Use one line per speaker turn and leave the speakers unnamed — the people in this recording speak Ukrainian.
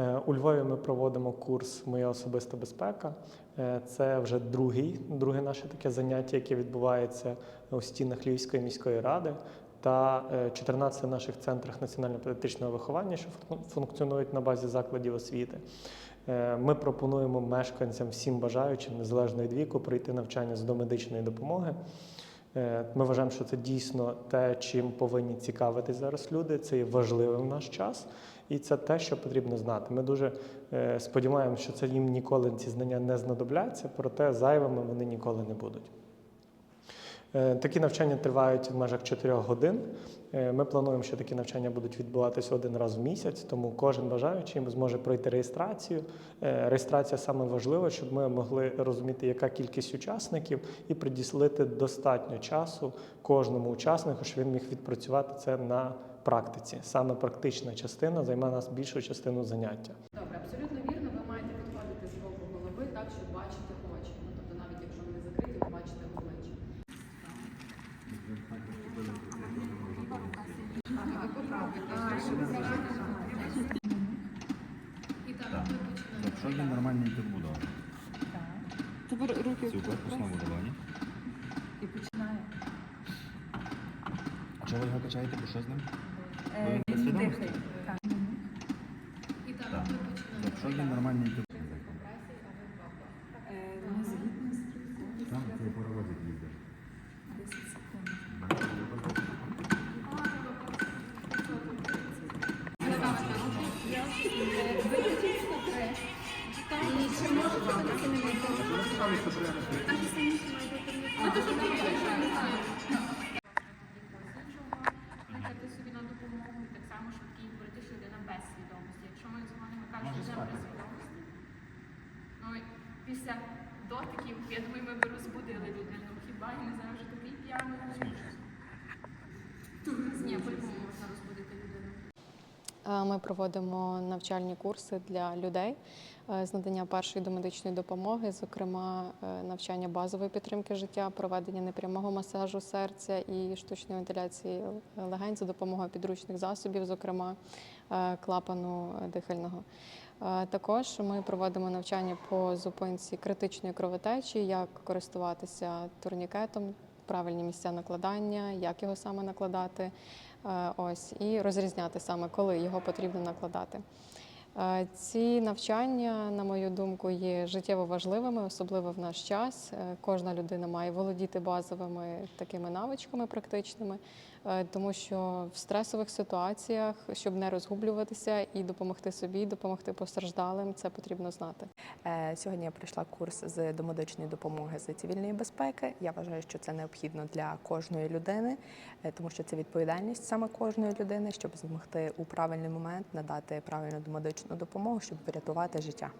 Е, У Львові ми проводимо курс Моя особиста безпека. Е, Це вже другий, друге наше таке заняття, яке відбувається у стінах Львівської міської ради та е, 14 наших центрах національно-патріотичного виховання, що функціонують на базі закладів освіти. Е, Ми пропонуємо мешканцям всім бажаючим, незалежно від віку, пройти навчання з домедичної допомоги. Е, Ми вважаємо, що це дійсно те, чим повинні цікавитись зараз люди. Це є важливим в наш час, і це те, що потрібно знати. Ми дуже е, сподіваємося, що це їм ніколи ці знання не знадобляться, проте зайвими вони ніколи не будуть. Е, Такі навчання тривають в межах 4 годин. Е, Ми плануємо, що такі навчання будуть відбуватися один раз в місяць, тому кожен бажаючий зможе пройти реєстрацію. Е, Реєстрація саме важлива, щоб ми могли розуміти, яка кількість учасників, і приділити достатньо часу кожному учаснику, щоб він міг відпрацювати це на практиці. Саме практична частина займає нас більшу частину заняття.
Добре, абсолютно вірно. Ви маєте підходити з боку голови так, щоб бачити очі. Ну тобто, навіть якщо вони закриті, ви бачите обличчя. І так.
Якщо є нормальний підбудова.
Тепер руки
Цю корпусному будування.
і починає.
А чого ви його качаєте? Бо що з ним?
Е,
Він
дихає. Так.
І так.
Якщо є нормальний підбудова.
Собі на допомогу так само швидкі говорити, що людина без свідомості. Якщо ми дзвонимо кажемо, що при свідомості, ну після дотиків, я думаю, ми б розбудили людину. Хіба я не знаю, вже такий п'яний.
Ми проводимо навчальні курси для людей е, з надання першої домедичної допомоги, зокрема е, навчання базової підтримки життя, проведення непрямого масажу серця і штучної вентиляції легень за допомогою підручних засобів, зокрема е, клапану е, дихального. Е, Також ми проводимо навчання по зупинці критичної кровотечі, як користуватися турнікетом, правильні місця накладання, як його саме накладати. Е, Ось і розрізняти саме, коли його потрібно накладати. Ці навчання, на мою думку, є життєво важливими, особливо в наш час. Е, Кожна людина має володіти базовими такими навичками практичними, е, тому що в стресових ситуаціях, щоб не розгублюватися і допомогти собі, допомогти постраждалим, це потрібно знати.
Е, Сьогодні я пройшла курс з домедичної допомоги з цивільної безпеки. Я вважаю, що це необхідно для кожної людини, тому що це відповідальність саме кожної людини, щоб змогти у правильний момент надати правильну домедичну допомогу, щоб врятувати життя.